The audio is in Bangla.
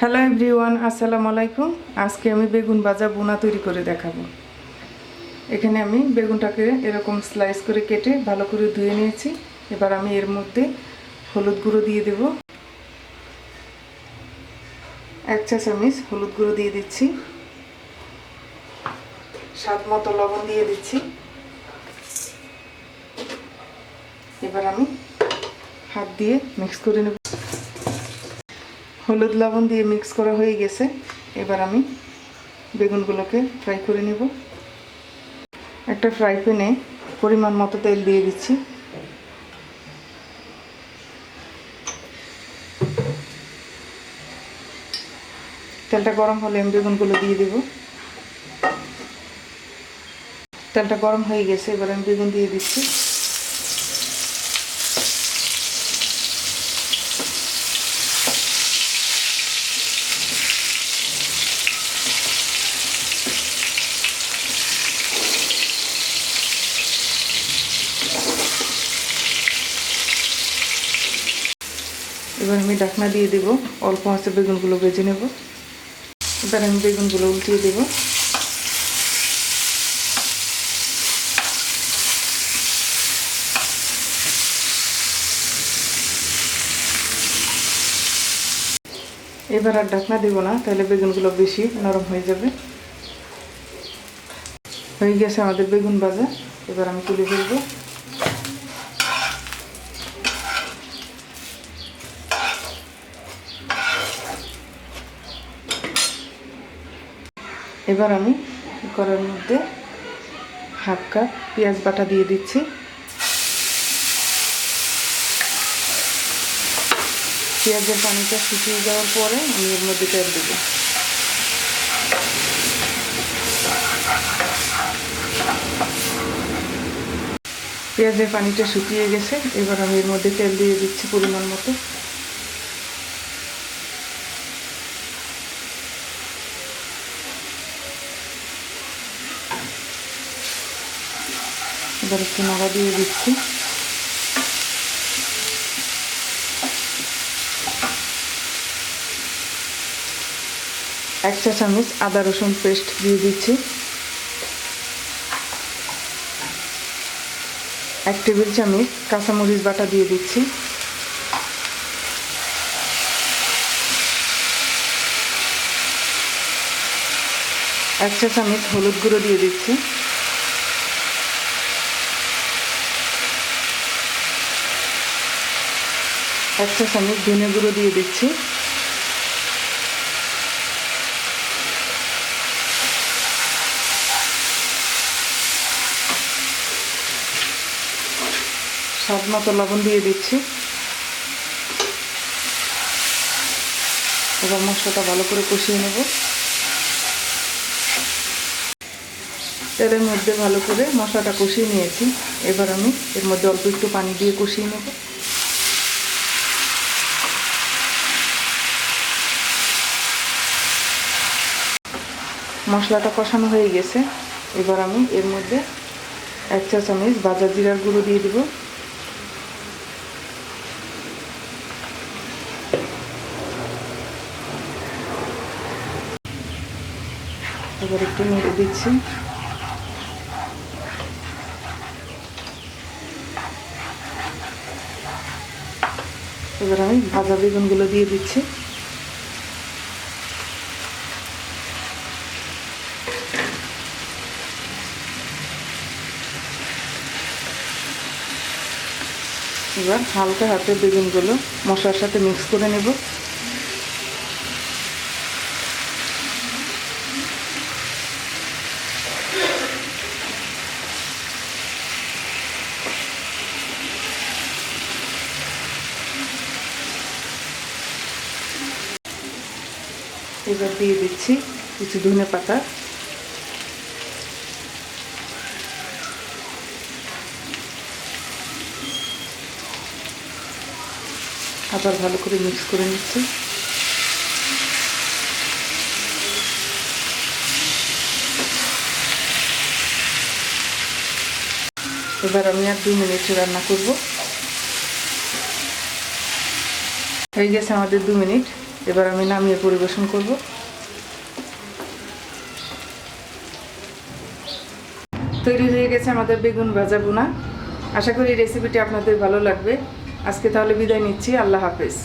হ্যালো এভরিওয়ান, আসসালামু আলাইকুম। আজকে আমি বেগুন ভাজা বোনা তৈরি করে দেখাবো। এখানে আমি বেগুনটাকে এরকম স্লাইস করে কেটে ভালো করে ধুয়ে নিয়েছি। এবার আমি এর মধ্যে হলুদ গুঁড়ো দিয়ে দেব। এক চা চামচ হলুদ গুঁড়ো দিয়ে দিচ্ছি। স্বাদ মতো লবণ দিয়ে দিচ্ছি। এবার আমি হাত দিয়ে মিক্স করে নেব। হলুদ লবণ দিয়ে মিক্স করা হয়ে গেছে। এবার আমি বেগুনগুলোকে ফ্রাই করে নেব। একটা ফ্রাই প্যানে পরিমাণ মতো তেল দিয়ে দিচ্ছি। তেলটা গরম হলে আমি বেগুনগুলো দিয়ে দেব। তেলটা গরম হয়ে গেছে, এবার আমি বেগুন দিয়ে দিচ্ছি। এবার আমি ডাকনা দিয়ে দেব। অল্প আঁচে বেগুনগুলো ভেজে নেব। এবার আমি বেগুনগুলো উল্টিয়ে দেব। এবার আর ডাকনা দেব না, তাহলে বেগুনগুলো বেশি নরম হয়ে যাবে। হয়ে গেছে আমাদের বেগুন ভাজা। এবার আমি তুলে ফেলব। এবার আমি করার মধ্যে হাফ কাপ পেঁয়াজ বাটা দিয়ে দিচ্ছি। পেঁয়াজের পানিটা শুকিয়ে যাওয়ার পরে আমি এর মধ্যে তেল দেবো। পেঁয়াজের পানিটা শুকিয়ে গেছে, এবার আমি এর মধ্যে তেল দিয়ে দিচ্ছি পরিমাণ মতো। এবার একটু নাড়া দিয়ে দিচ্ছি। এক চা চামচ আদা রসুন পেস্ট দিয়ে দিচ্ছি। এক টেবিল চামচ কাঁচামরিচ বাটা দিয়ে দিচ্ছি। এক চা চামচ হলুদ গুঁড়ো দিয়ে দিচ্ছি। এক চা চামচ ধনে গুঁড়ো দিয়ে দিচ্ছি। স্বাদ মতো লবণ দিয়ে দিচ্ছি। এবার মশলাটা ভালো করে কষিয়ে নেব। তেলের মধ্যে ভালো করে মশলাটা কষিয়ে নিয়েছি। এবার আমি এর মধ্যে অল্প একটু পানি দিয়ে কষিয়ে নেব। মশলাটা কষানো হয়ে গেছে। এবার আমি এর মধ্যে এক চা চামচ বাজার জিরার গুঁড়ো দিয়ে দিব। এবার একটু নেড়ে দিচ্ছি। এবার আমি ভাজা বেগুনগুলো দিয়ে দিচ্ছি। এবার হালকা হাতে বেগুনগুলো মশলার সাথে মিক্স করে নেব। এবার দিয়ে দিচ্ছি কিছু ধনে পাতা। আবার ভালো করে মিক্স করে নিচ্ছি। এবার আমি আর দু মিনিট রান্না করব। হয়ে গেছে আমাদের দু মিনিট। এবার আমি নামিয়ে পরিবেশন করব। তৈরি হয়ে গেছে আমাদের বেগুন ভাজা বোনা আশা করি রেসিপিটি আপনাদের ভালো লাগবে। আজকে তাহলে বিদায় নিচ্ছি আল্লাহ হাফেজ